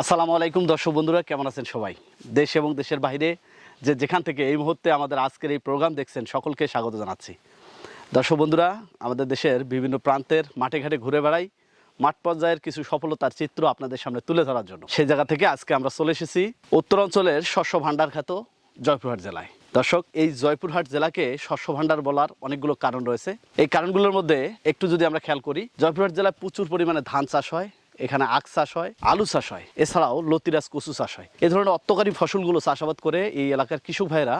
আসসালামু আলাইকুম, দর্শক বন্ধুরা, কেমন আছেন সবাই? দেশ এবং দেশের বাইরে যে যেখান থেকে এই মুহূর্তে আমাদের আজকের এই প্রোগ্রাম দেখছেন, সকলকে স্বাগত জানাচ্ছি। দর্শক বন্ধুরা, আমাদের দেশের বিভিন্ন প্রান্তের মাঠে ঘাটে ঘুরে বেড়াই, মাঠ পর্যায়ের কিছু সফলতার চিত্র আপনাদের সামনে তুলে ধরার জন্য। সেই জায়গা থেকে আজকে আমরা চলে এসেছি উত্তরাঞ্চলের শস্য ভাণ্ডার খ্যাত জয়পুরহাট জেলায়। দর্শক, এই জয়পুরহাট জেলাকে শস্য ভাণ্ডার বলার অনেকগুলো কারণ রয়েছে। এই কারণগুলোর মধ্যে একটু যদি আমরা খেয়াল করি, জয়পুরহাট জেলায় প্রচুর পরিমাণে ধান চাষ হয় এখানে আখ চাষ হয়, আলু চাষ হয়, এছাড়াও লতিরাজ কচু চাষ হয়। এ ধরনের অর্থকারী ফসলগুলো চাষাবাদ করে এই এলাকার কৃষক ভাইয়েরা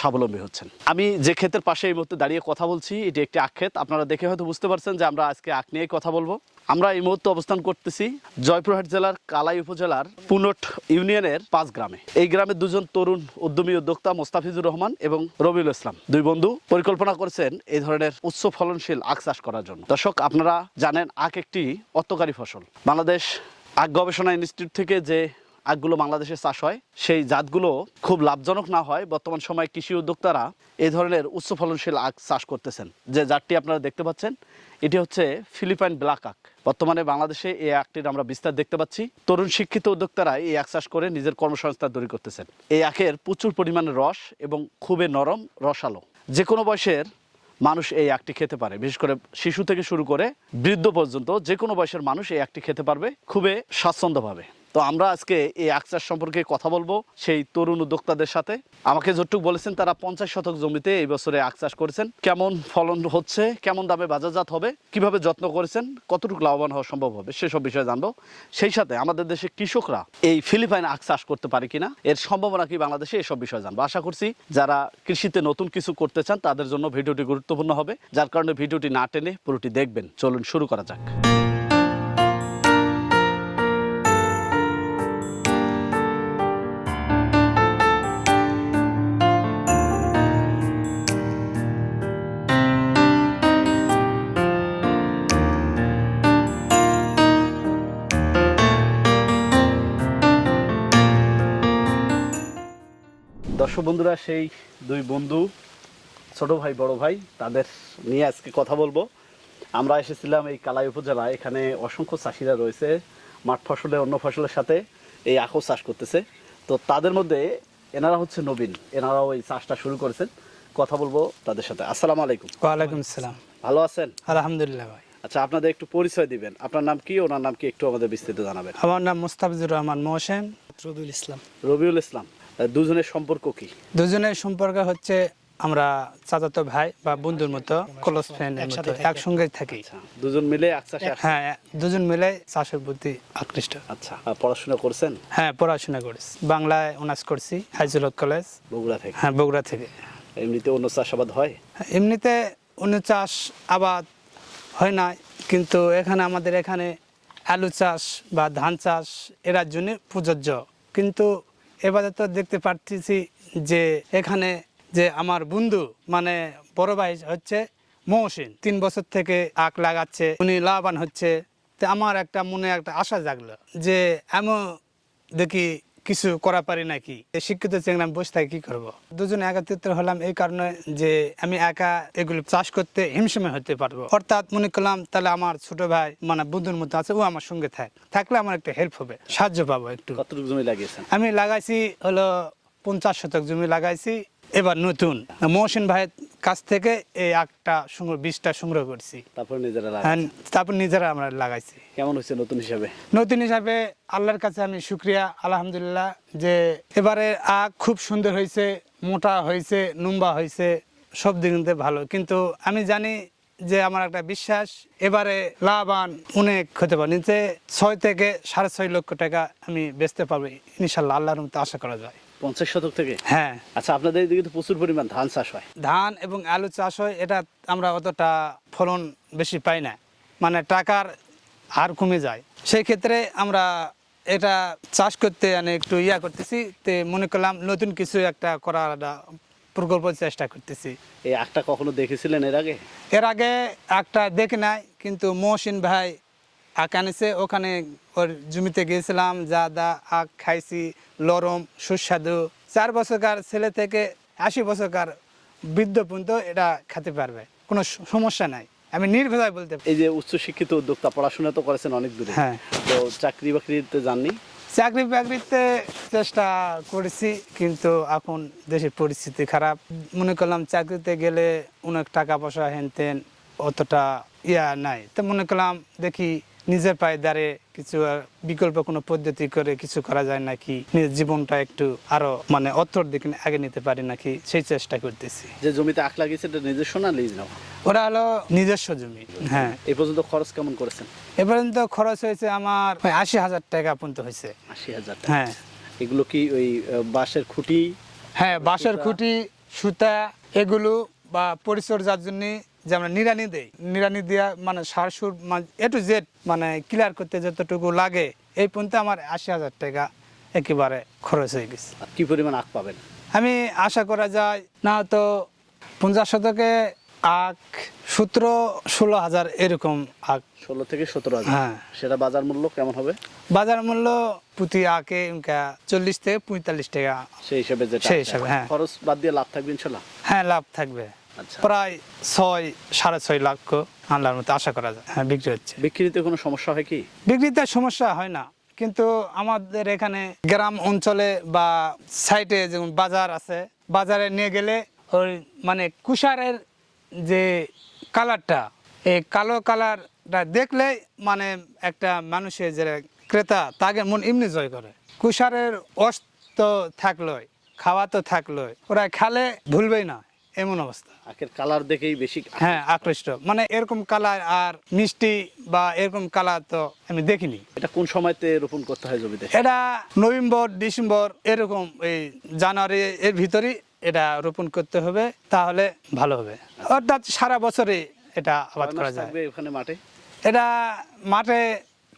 স্বাবলম্বী হচ্ছেন। আমি যে ক্ষেতের পাশে এই মুহূর্তে দাঁড়িয়ে কথা বলছি, এটি একটি আখ ক্ষেত আপনারা দেখে হয়তো বুঝতে পারছেন যে আমরা আজকে আখ নিয়েই কথা বলব। আমরা এই মুহূর্তে অবস্থান করতেছি জয়পুরহাট জেলার কালাই উপজেলার পুনট ইউনিয়নের পাঁচ গ্রামে। এই গ্রামের দুজন তরুণ উদ্যমী উদ্যোক্তা মোস্তাফিজুর রহমান এবং রবিউল ইসলাম। দুই বন্ধু পরিকল্পনা করেছেন এই ধরনের উচ্চ ফলনশীল আখ চাষ করার জন্য। দর্শক, আপনারা জানেন, আখ একটি অর্থকারী ফসল। বাংলাদেশ আখ গবেষণা ইনস্টিটিউট থেকে যে আখগুলো বাংলাদেশে চাষ হয়, সেই জাতগুলো খুব লাভজনক না হয়, বর্তমান সময়ে কৃষি উদ্যোক্তারা এই ধরনের উচ্চ ফলনশীল আখ চাষ করতেছেন। যে জাতটি আপনারা দেখতে পাচ্ছেন, এটি হচ্ছে ফিলিপাইন ব্ল্যাক আখ। বর্তমানে বাংলাদেশে এই আখটির আমরা বিস্তার দেখতে পাচ্ছি। তরুণ শিক্ষিত উদ্যোক্তারা এই আখ চাষ করে নিজের কর্মসংস্থান তৈরি করতেছেন। এই আখের প্রচুর পরিমাণে রস এবং খুবই নরম রসালো। যে কোনো বয়সের মানুষ এই আখটি খেতে পারে, বিশেষ করে শিশু থেকে শুরু করে বৃদ্ধ পর্যন্ত যে কোনো বয়সের মানুষ এই আখটি খেতে পারবে খুবই স্বাচ্ছন্দ্যভাবে। তো আমরা আজকে এই আখ চাষ সম্পর্কে কথা বলব, সেই তরুণ উদ্যোক্তাদের সাথে। আমাকে যতটুকু বলেছেন, তারা পঞ্চাশ শতক জমিতে এই বছরে আখ চাষ করেছেন। কেমন ফলন হচ্ছে, কেমন দামে বাজারজাত হবে, কীভাবে যত্ন করেছেন, কতটুকু লাভবান হওয়া সম্ভব হবে, সেসব বিষয়ে জানব। সেই সাথে আমাদের দেশে কৃষকরা এই ফিলিপাইন আখ চাষ করতে পারে কিনা, এর সম্ভাবনা কি বাংলাদেশে, এসব বিষয়ে জানব। আশা করছি যারা কৃষিতে নতুন কিছু করতে চান, তাদের জন্য ভিডিওটি গুরুত্বপূর্ণ হবে। যার কারণে ভিডিওটি না টেনে পুরোটি দেখবেন। চলুন শুরু করা যাক। দর্শক বন্ধুরা সেই দুই বন্ধু ছোট ভাই বড় ভাই তাদের নিয়ে আজকে কথা বলব। আমরা এসেছিলাম এই কালাই উপজেলা এখানে অসংখ্য চাষিরা রয়েছে মাঠ ফসলে অন্য ফসলের সাথে এই আখও চাষ করতেছে। তো তাদের মধ্যে এনারা হচ্ছে নবীন এনারাও এই চাষটা শুরু করেছেন। কথা বলব তাদের সাথে। আসসালামু আলাইকুম। ওয়ালাইকুম আসসালাম। ভালো আছেন? আলহামদুলিল্লাহ ভাই। আচ্ছা আপনাদের একটু পরিচয় দিবেন। আপনার নাম কি ওনার নাম কি একটু আমাদের বিস্তৃত জানাবেন। আমার নাম মুস্তাফিজুর রহমান মোহসেন। রবিউল ইসলাম। রবিউল ইসলাম। দুজনের সম্পর্ক কি? দুজনের সম্পর্ক হচ্ছে আমরা চাচাতো ভাই বা বন্ধুর মতো ক্লোজ ফ্রেন্ডের মতো একসঙ্গে থাকি। আচ্ছা দুজন মিলে হ্যাঁ দুজন মিলে চাষের প্রতি আকৃষ্ট। আচ্ছা পড়াশোনা করছেন? হ্যাঁ পড়াশোনা করেছি। বাংলায় অনার্স করছি হাইজুলত কলেজ বগুড়া থেকে? হ্যাঁ বগুড়া থেকে। এমনিতে অন্য চাষাবাদ হয় এমনিতে অন্য চাষ আবাদ হয় না কিন্তু এখানে আমাদের এখানে আলু চাষ বা ধান চাষ এরার জন্য প্রযোজ্য। কিন্তু এবারে তো দেখতে পাচ্ছি যে এখানে যে আমার বন্ধু মানে বড় ভাই হচ্ছে মহসিন। তিন বছর থেকে আখ লাগাচ্ছে, উনি লাভবান হচ্ছে। তো আমার একটা মনে একটা আশা জাগলো যে এমন দেখি কিছু করা পারি নাকি? শিক্ষিত চেংরা আমি বসে থাকি কি করব? দুজনে একাত্রিত হলাম এই কারণে যে আমি একা এগুলো চাষ করতে হিমশিমে হতে পারব। অর্থাৎ মনে করলাম তাহলে আমার ছোট ভাই মানে বন্ধুর মতো আছে ও আমার সঙ্গে থাক। থাকলে আমার একটা হেল্প হবে সাহায্য পাবো একটু। কতটুকু জমি লাগিয়েছেন? আমি লাগাইছি হলো পঞ্চাশ শতক জমি লাগাইছি এবার নতুন। মহসিন ভাইয়ের কাছ থেকে এই একটা সংগ্রহ বীজটা সংগ্রহ করছি। তারপর নিজেরা হ্যাঁ তারপর নিজেরা আমরা লাগাইছি। কেমন হয়েছে নতুন হিসাবে? নতুন হিসাবে আল্লাহর কাছে আমি শুক্রিয়া আলহামদুলিল্লাহ যে এবারে আখ খুব সুন্দর হয়েছে মোটা হয়েছে নুম্বা হয়েছে সব দিক দিয়ে ভালো। কিন্তু আমি জানি যে আমার একটা বিশ্বাস এবারে লাভবান অনেক হতে পারে। নিচে ছয় থেকে সাড়ে ছয় লক্ষ টাকা আমি বেচতে পারব ইনশাল্লাহ আল্লাহর মতো আশা করা যায়। পঞ্চাশ শতক থেকে? হ্যাঁ। আচ্ছা আপনাদের এদিকে তো প্রচুর পরিমাণ ধান চাষ হয়। ধান এবং আলু চাষ হয় এটা আমরা অতটা ফলন বেশি পাই না। মানে টাকার হার কমে যায়। সেই ক্ষেত্রে আমরা এটা চাষ করতে মানে একটু ইয়া করতেছি তে মনে করলাম নতুন কিছু একটা করার একটা প্রকল্প চেষ্টা করতেছি। এই আখটা কখনো দেখেছিলেন এর আগে? এর আগে একটা দেখে নাই কিন্তু মহসিন ভাই আখ আনেছে। ওখানে ওর জমিতে গিয়েছিলাম যা দা আখ খাইছি লরম সুস্বাদু। চার বছরকার ছেলে থেকে আশি বছরকার বৃদ্ধ পর্যন্ত এটা খেতে পারবে। কোনো সমস্যা নাই। আমি নির্ভয় বলতে। এই যে উচ্চ শিক্ষিত উদ্যোক্তা পড়াশোনা তো করেছেন অনেক দূরে। হ্যাঁ। তো চাকরি বাকরিতে যাননি? চাকরি বাকরিতে চেষ্টা করেছি কিন্তু এখন দেশের পরিস্থিতি খারাপ। মনে করলাম চাকরিতে গেলে অনেক টাকা পয়সা হেনতেন অতটা ইয়া নাই। তো মনে করলাম দেখি নিজের পায়ে দাঁড়িয়ে কিছু বিকল্প কোনো পদ্ধতি করে কিছু করা যায় নাকি? নিজের জীবনটা একটু আরও মানে অত্তর দিকে আগে নিতে পারি নাকি? সেই চেষ্টা করতেছি। যে জমিতে আখ লাগিয়েছে এটা নিজস্ব না লিজ নেওয়া? ওরা হলো নিজস্ব জমি হ্যাঁ। এই পর্যন্ত খরচ কেমন করেছেন? এ পর্যন্ত খরচ হয়েছে আমার আশি হাজার টাকা পর্যন্ত হয়েছে। আশি হাজার হ্যাঁ। এগুলো কি ওই বাঁশের খুঁটি? হ্যাঁ বাঁশের খুঁটি সুতা এগুলো বা পরিচর্যার জন্য যে আমরা নিড়ানি দেই। নিড়ানি দেওয়া মানে সার সুর এ টু জেড মানে ক্লিয়ার করতে যতটুকু লাগে এই পর্যন্ত আমার আশি হাজার টাকা একেবারে খরচ হয়ে গেছে। কি পরিমাণ আখ পাবেন? আমি আশা করা যায় না তো পঞ্চাশ শতকে আখ সতেরো ষোলো হাজার এরকম আখ। ষোলো থেকে সতেরো হাজার। হ্যাঁ। সেটা বাজার মূল্য কেমন হবে? বাজার মূল্য প্রতি আখে ইনকা চল্লিশ থেকে পঁয়তাল্লিশ টাকা। সেই হিসাবে সেই হিসাবে, হ্যাঁ। খরচ বাদ দিয়ে লাভ থাকবে ইনশাল্লাহ? হ্যাঁ লাভ থাকবে। প্রায় ছয় সাড়ে ছয় লক্ষ আনলার মতো আশা করা যায়। হ্যাঁ বিক্রি হচ্ছে। বিক্রিতে কোনো সমস্যা হয় কি? বিক্রিতে সমস্যা হয় না। কিন্তু আমাদের এখানে গ্রাম অঞ্চলে বা সাইডে যেমন বাজার আছে বাজারে নিয়ে গেলে ওই মানে কুষারের যে কালারটা এই কালো কালারটা দেখলে মানে একটা মানুষের যে ক্রেতা তাকে মন এমনি জয় করে। কুষারের অস্ত থাকলোই খাওয়া তো থাকলোই ওরা খেলে ভুলবেই না। এমন অবস্থা। আখের কালার দেখেই বেশি হ্যাঁ আকৃষ্ট। মানে এরকম কালার আর মিষ্টি বা এরকম কালার তো আমি দেখিনি। এটা কোন সময়তে রোপণ করতে হয় জমিতে? এটা নভেম্বর ডিসেম্বর এরকম এই জানুয়ারি এর ভিতরেই এটা রোপণ করতে হবে তাহলে ভালো হবে। অর্থাৎ সারা বছরে এটা আবাদ করা যায়। ওখানে মাঠে? এটা মাঠে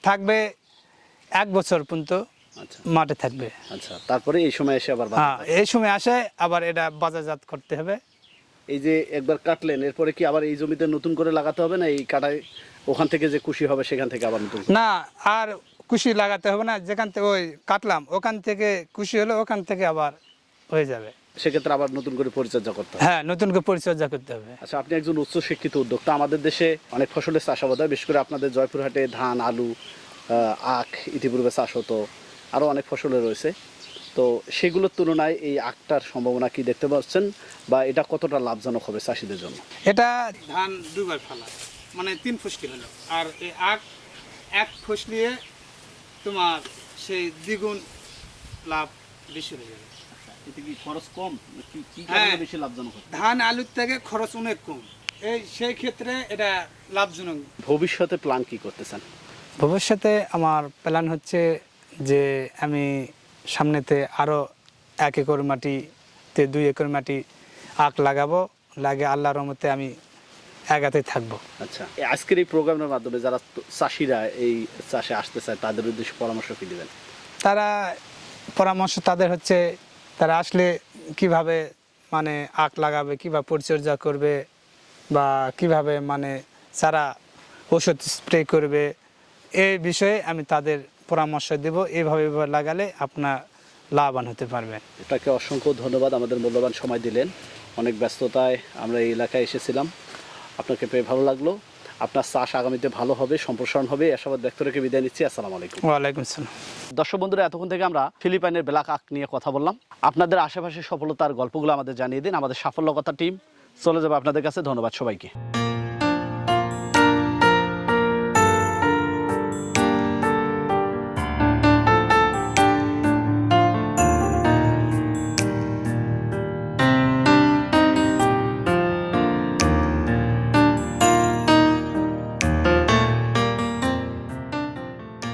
থাকবে এক বছর পর্যন্ত আচ্ছা। মাঠে থাকবে। আচ্ছা তারপরে এই সময় এসে আবার হ্যাঁ। এই সময় আসে আবার এটা বাজারজাত করতে হবে। এই যে একবার কাটলেন এরপরে কি আবার এই জমিতে নতুন করে লাগাতে হবে না এই কাটায় ওখান থেকে যে খুশি হবে সেখান থেকে আবার নতুন না আর কুশি লাগাতে হবে না যেখান থেকে ওই কাটলাম ওখান থেকে কুশি হলো ওখান থেকে আবার হয়ে যাবে। সেক্ষেত্রে আবার নতুন করে পরিচর্যা করতে হবে। হ্যাঁ নতুন করে পরিচর্যা করতে হবে। আচ্ছা আপনি একজন উচ্চ শিক্ষিত উদ্যোক্তা আমাদের দেশে অনেক ফসলের চাষাবাদ হয় বিশেষ করে আপনাদের জয়পুরহাটে ধান আলু আখ ইতিপূর্বে চাষ হতো আরও অনেক ফসলের রয়েছে। তো সেগুলোর তুলনায় এই আখটার সম্ভাবনা কি দেখতে পাচ্ছেন? বা এটা কতটা লাভজনক হবে চাষিদের জন্য? এটা ধান দুবার ফেলা মানে তিন ফুসলি হলো। আর এই আখ এক ফুসলিয়ে তোমার সেই দ্বিগুণ লাভ বেশি হয়ে যাবে। এতে কি খরচ কম? কি কারণে কারণে বেশি লাভজনক হবে? ধান আলুর থেকে খরচ অনেক কম। এই সেই ক্ষেত্রে এটা লাভজনক। ভবিষ্যতে প্ল্যান কি করতেছেন? ভবিষ্যতে আমার প্ল্যান হচ্ছে যে আমি সামনেতে আরও এক একর মাটিতে দুই একর মাটি আখ লাগাবো লাগে আল্লাহর রহমতে আমি এগাতে থাকব। আচ্ছা আজকের এই প্রোগ্রামের মাধ্যমে যারা চাষিরা এই চাষে আসতে চায় তাদের উদ্দেশ্যে পরামর্শ কি দিবেন? তারা পরামর্শ তাদের হচ্ছে তারা আসলে কীভাবে মানে আখ লাগাবে কীভাবে পরিচর্যা করবে বা কীভাবে মানে সারা ওষুধ স্প্রে করবে এই বিষয়ে আমি তাদের পরামর্শ দেব। এভাবে লাগালে আপনার লাভবান হতে পারবেন। আপনাকে অসংখ্য ধন্যবাদ আমাদের মূল্যবান সময় দিলেন। অনেক ব্যস্ততায় আমরা এই এলাকায় এসেছিলাম। আপনাকে পেয়ে ভালো লাগল। আপনার চাষ আগামীতে ভালো হবে সম্প্রসারণ হবে। আশাবাদ ব্যক্ত রেখে বিদায় নিচ্ছি। আসসালামু আলাইকুম। ওয়ালাইকুম আসসালাম। দর্শক বন্ধুরা এতক্ষণ থেকে আমরা ফিলিপাইনের বেলাক আখ নিয়ে কথা বললাম। আপনাদের আশেপাশে সফলতার গল্পগুলো আমাদের জানিয়ে দিন। আমাদের সাফল্য কথা টিম চলে যাবে আপনাদের কাছে। ধন্যবাদ সবাইকে।